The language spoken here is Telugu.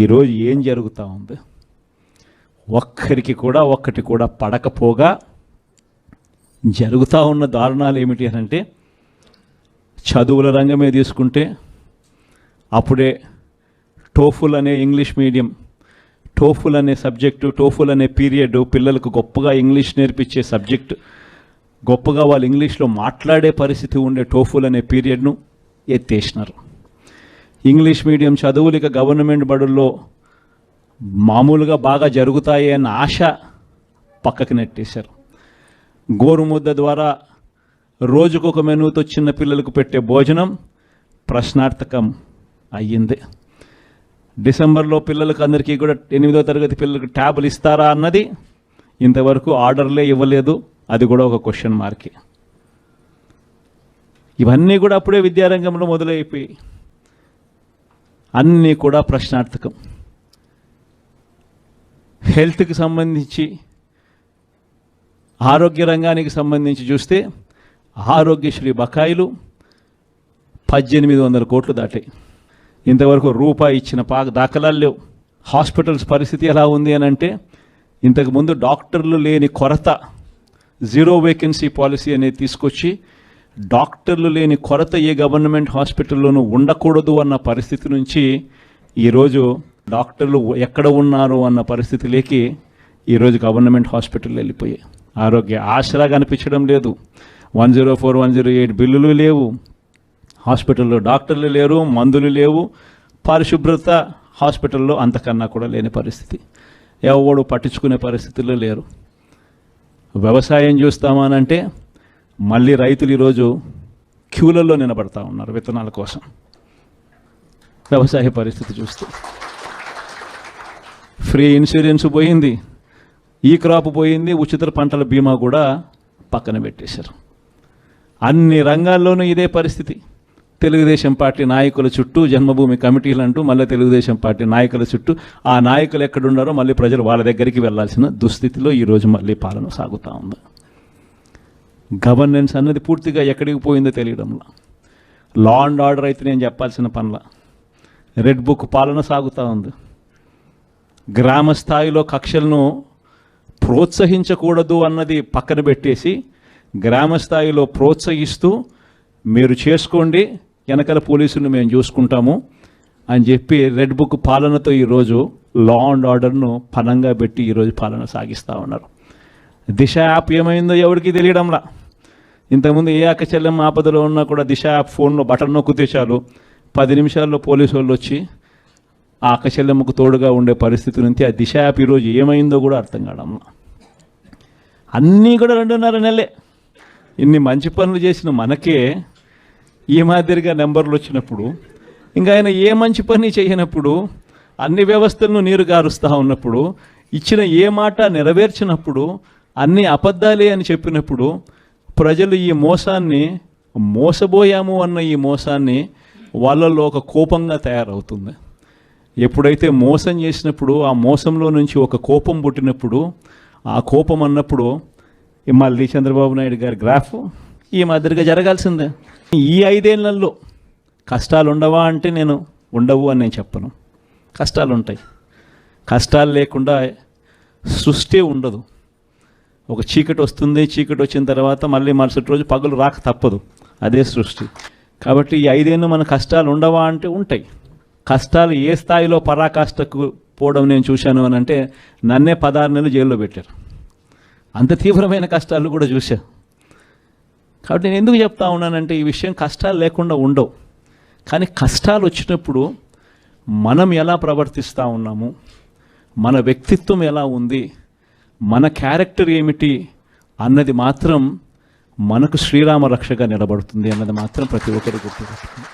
ఈరోజు ఏం జరుగుతూ ఉంది? ఒక్కరికి కూడా ఒక్కటి కూడా పడకపోగా జరుగుతూ ఉన్న దారుణాలు ఏమిటి అని అంటే చదువుల రంగమే తీసుకుంటే అప్పుడే టోఫుల్ అనే ఇంగ్లీష్ మీడియం టోఫుల్ అనే సబ్జెక్టు టోఫుల్ అనే పీరియడ్ పిల్లలకు గొప్పగా ఇంగ్లీష్ నేర్పించే సబ్జెక్ట్ గొప్పగా వాళ్ళు ఇంగ్లీష్లో మాట్లాడే పరిస్థితి ఉండే టోఫుల్ అనే పీరియడ్ను ఎత్తేసినారు. ఇంగ్లీష్ మీడియం చదువులు ఇక గవర్నమెంట్ బడుల్లో మామూలుగా బాగా జరుగుతాయి అన్న ఆశ పక్కకి నెట్టేశారు. గోరుముద్ద ద్వారా రోజుకొక మెనూతో చిన్న పిల్లలకు పెట్టే భోజనం ప్రశ్నార్థకం అయ్యింది. డిసెంబర్లో పిల్లలకు అందరికీ కూడా ఎనిమిదో తరగతి పిల్లలకు ట్యాబులు ఇస్తారా అన్నది ఇంతవరకు ఆర్డర్లే ఇవ్వలేదు. అది కూడా ఒక క్వశ్చన్ మార్కే. ఇవన్నీ కూడా అప్పుడే విద్యారంగంలో మొదలైపోయి అన్నీ కూడా ప్రశ్నార్థకం. హెల్త్కి సంబంధించి ఆరోగ్య రంగానికి సంబంధించి చూస్తే ఆరోగ్యశ్రీ బకాయిలు పద్దెనిమిది వందల కోట్లు దాటాయి. ఇంతవరకు రూపాయి ఇచ్చిన పా దాఖలాలు లేవు. హాస్పిటల్స్ పరిస్థితి ఎలా ఉంది అని అంటే ఇంతకుముందు డాక్టర్లు లేని కొరత జీరో వేకెన్సీ పాలసీ అనేది తీసుకొచ్చి డాక్టర్లు లేని కొరత ఏ గవర్నమెంట్ హాస్పిటల్లోనూ ఉండకూడదు అన్న పరిస్థితి నుంచి ఈరోజు డాక్టర్లు ఎక్కడ ఉన్నారు అన్న పరిస్థితిలోకి ఈరోజు గవర్నమెంట్ హాస్పిటల్ వెళ్ళిపోయాయి. ఆరోగ్య ఆశలా కనిపించడం లేదు. One zero four one zero eight బిల్లులు లేవు. హాస్పిటల్లో డాక్టర్లు లేరు మందులు లేవు. పరిశుభ్రత హాస్పిటల్లో అంతకన్నా కూడా లేని పరిస్థితి. ఎవడు పట్టించుకునే పరిస్థితుల్లో లేరు. వ్యవసాయం చూస్తామనంటే మళ్ళీ రైతులు ఈరోజు క్యూలలో నిలబడతా ఉన్నారు విత్తనాల కోసం. వ్యవసాయ పరిస్థితి చూస్తూ. ఫ్రీ ఇన్సూరెన్స్ పోయింది. ఈ క్రాప్ పోయింది. ఉచిత పంటల బీమా కూడా పక్కన పెట్టేశారు. అన్ని రంగాల్లోనూ ఇదే పరిస్థితి. తెలుగుదేశం పార్టీ నాయకుల చుట్టూ జన్మభూమి కమిటీలు అంటూ మళ్ళీ తెలుగుదేశం పార్టీ నాయకుల చుట్టూ ఆ నాయకులు ఎక్కడున్నారో మళ్ళీ ప్రజలు వాళ్ళ దగ్గరికి వెళ్ళాల్సిన దుస్థితిలో ఈరోజు మళ్ళీ పాలన సాగుతూ ఉంది. గవర్నెన్స్ అన్నది పూర్తిగా ఎక్కడికి పోయిందో తెలియడంలో. లా అండ్ ఆర్డర్ అయితే నేను చెప్పాల్సిన పనుల. రెడ్ బుక్ పాలన సాగుతూ ఉంది. గ్రామ స్థాయిలో కక్షలను ప్రోత్సహించకూడదు అన్నది పక్కన పెట్టేసి గ్రామ స్థాయిలో ప్రోత్సహిస్తూ మీరు చేసుకోండి వెనకాల పోలీసులను మేము చూసుకుంటాము అని చెప్పి రెడ్ బుక్ పాలనతో ఈరోజు లా అండ్ ఆర్డర్ను పనంగా పెట్టి ఈరోజు పాలన సాగిస్తూ ఉన్నారు. దిశ యాప్ ఏమైందో ఎవరికి తెలియడంలా. ఇంతకుముందు ఏ అక్క చెల్లెమ్మ ఆపదలో ఉన్నా కూడా దిశ యాప్ ఫోన్లో బటన్ నొక్కితే చాలు పది నిమిషాల్లో పోలీసు వాళ్ళు వచ్చి ఆ అక్క చెల్లెమ్మకు తోడుగా ఉండే పరిస్థితి నుంచి ఆ దిశ యాప్ ఈరోజు ఏమైందో కూడా అర్థం కావడంలా అన్నీ కూడా రెండున్నర నెలలే. ఇన్ని మంచి పనులు చేసిన మనకే ఈ మాదిరిగా నెంబర్లు వచ్చినప్పుడు ఇంకా ఆయన ఏ మంచి పని చేయనప్పుడు అన్ని వ్యవస్థలను నీరు గారుస్తూ ఉన్నప్పుడు ఇచ్చిన ఏ మాట నెరవేర్చినప్పుడు అన్ని అబద్ధాలే అని చెప్పినప్పుడు ప్రజలు ఈ మోసాన్ని మోసబోయాము అన్న ఈ మోసాన్ని వాళ్ళల్లో ఒక కోపంగా తయారవుతుంది. ఎప్పుడైతే మోసం చేసినప్పుడు ఆ మోసంలో నుంచి ఒక కోపం పుట్టినప్పుడు ఆ కోపం అన్నప్పుడు మళ్ళీ చంద్రబాబు నాయుడు గారి గ్రాఫ్ ఈ మాదిరిగా జరగాల్సిందే. ఈ ఐదేళ్ళలో కష్టాలు ఉండవా అంటే నేను ఉండవు అని నేను చెప్పను. కష్టాలు ఉంటాయి కష్టాలు లేకుండా సృష్టి ఉండదు. ఒక చీకటి వస్తుంది చీకటి వచ్చిన తర్వాత మళ్ళీ మరుసటి రోజు పగలు రాక తప్పదు. అదే సృష్టి. కాబట్టి ఈ ఐదేళ్ళు మన కష్టాలు ఉండవా అంటే ఉంటాయి. కష్టాలు ఏ స్థాయిలో పరాకాష్ఠకు పోవడం నేను చూశాను అని అంటే నన్నే పదహారు నెలలు జైల్లో పెట్టారు. అంత తీవ్రమైన కష్టాలు కూడా చూశా. కాబట్టి నేను ఎందుకు చెప్తా ఉన్నానంటే ఈ విషయం కష్టాలు లేకుండా ఉండవు. కానీ కష్టాలు వచ్చినప్పుడు మనం ఎలా ప్రవర్తిస్తూ ఉన్నాము? మన వ్యక్తిత్వం ఎలా ఉంది? మన క్యారెక్టర్ ఏమిటి అన్నది మాత్రం మనకు శ్రీరామ రక్షగా నిలబడుతుంది అన్నది మాత్రం ప్రతి ఒక్కరు గుర్తుపెట్టుకుంది